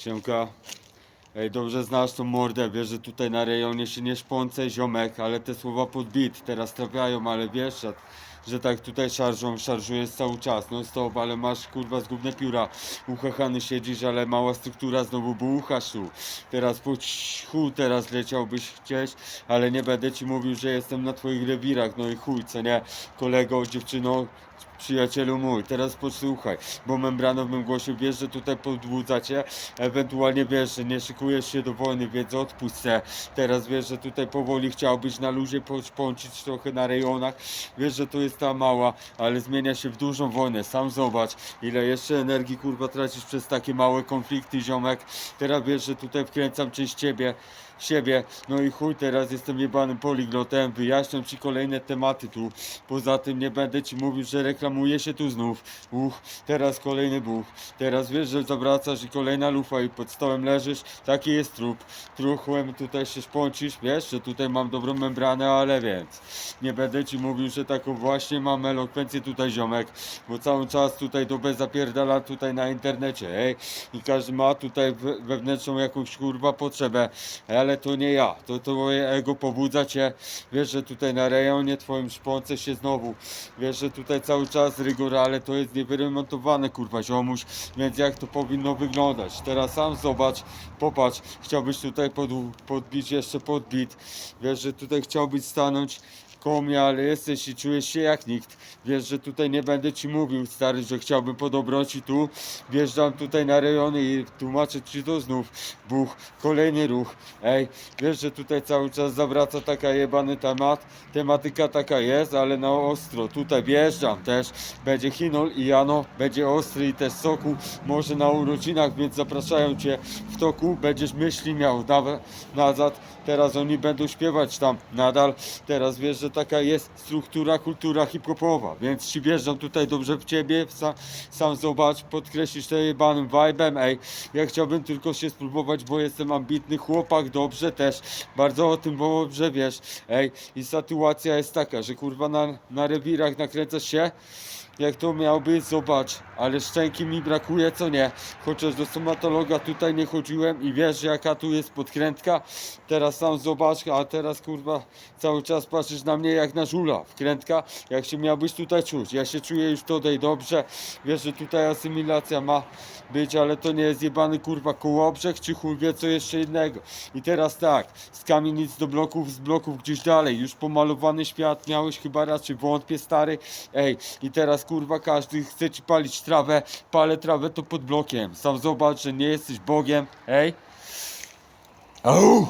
Siemka. Ej, dobrze znasz tą mordę, wiesz, że tutaj na rejonie się nie szpącę, ziomek, ale te słowa podbit teraz trafiają, ale wiesz, że, tak tutaj szarżą, szarżujesz cały czas, no stop, ale masz kurwa zgubne pióra, uchachany siedzisz, ale mała struktura, znowu buchasz tu. Teraz po teraz leciałbyś gdzieś, ale nie będę ci mówił, że jestem na twoich rewirach, no i chuj, co nie, kolego, dziewczyno, przyjacielu mój, teraz posłuchaj, bo membrano w głosie wiesz, że tutaj podłudzacie, ewentualnie wiesz, że nie szykujesz się do wojny, więc odpuść se. Teraz wiesz, że tutaj powoli chciałbyś na luzie poczpącić trochę na rejonach, wiesz, że to jest ta mała, ale zmienia się w dużą wojnę, sam zobacz, ile jeszcze energii kurwa tracisz przez takie małe konflikty, ziomek, teraz wiesz, że tutaj wkręcam część ciebie, siebie, no i chuj, teraz jestem jebanym poliglotem, wyjaśniam ci kolejne tematy tu, poza tym nie będę ci mówił, że reklamuje się tu znów, uch, teraz kolejny buch, teraz wiesz, że zawracasz i kolejna lufa i pod stołem leżysz, taki jest trup, truchłem tutaj się szpącisz, wiesz, że tutaj mam dobrą membranę, ale więc, nie będę ci mówił, że taką właśnie mam elokwencję tutaj ziomek, bo cały czas tutaj dobę zapierdala tutaj na internecie, ej, i każdy ma tutaj we- wewnętrzną jakąś kurwa potrzebę, ale to nie ja, to twoje ego pobudza cię, wiesz, że tutaj na rejonie twoim szpące się znowu, wiesz, że tutaj cały czas rygor, ale to jest niewyremontowane kurwa ziomuś, więc jak to powinno wyglądać, teraz sam zobacz, popatrz, chciałbyś tutaj pod, podbić jeszcze podbit, wiesz, że tutaj chciałbyś stanąć koło mnie, ale jesteś i czujesz się jak nikt. Wiesz, że tutaj nie będę ci mówił, stary, że chciałbym po dobroci tu. Wjeżdżam tutaj na rejony i tłumaczę ci to znów. Buch, kolejny ruch. Ej, wiesz, że tutaj cały czas zawraca taka jebany temat. Tematyka taka jest, ale na ostro. Tutaj wjeżdżam też. Będzie Hinol i Jano, będzie ostry i też soku. Może na urodzinach, więc zapraszają cię w toku. Będziesz myśli miał nawet nazad. Teraz oni będą śpiewać tam nadal. Teraz wiesz, że taka jest struktura, kultura hip-hopowa, więc ci wjeżdżam tutaj dobrze w ciebie, sam, sam zobacz, podkreślisz to jebanym vibe'em, ej, ja chciałbym tylko się spróbować, bo jestem ambitny chłopak, dobrze też, bardzo o tym dobrze wiesz, ej, i sytuacja jest taka, że kurwa na, na rewirach nakręcasz się, jak to miał być, zobacz, ale szczęki mi brakuje, co nie. Chociaż do stomatologa tutaj nie chodziłem i wiesz, jaka tu jest podkrętka. Teraz sam zobacz, a teraz kurwa cały czas patrzysz na mnie jak na żula. Wkrętka, jak się miałbyś tutaj czuć. Ja się czuję już tutaj dobrze. Wiesz, że tutaj asymilacja ma być, ale to nie jest jebany kurwa kołobrzeg, czy chuj wie co jeszcze innego. I teraz tak, z kamienic do bloków, z bloków gdzieś dalej. Już pomalowany świat miałeś chyba raczej wątpię stary. Ej, i teraz kurwa każdy chce ci palić trawę, palę trawę to pod blokiem. Sam zobacz, że nie jesteś Bogiem. Ej. Au!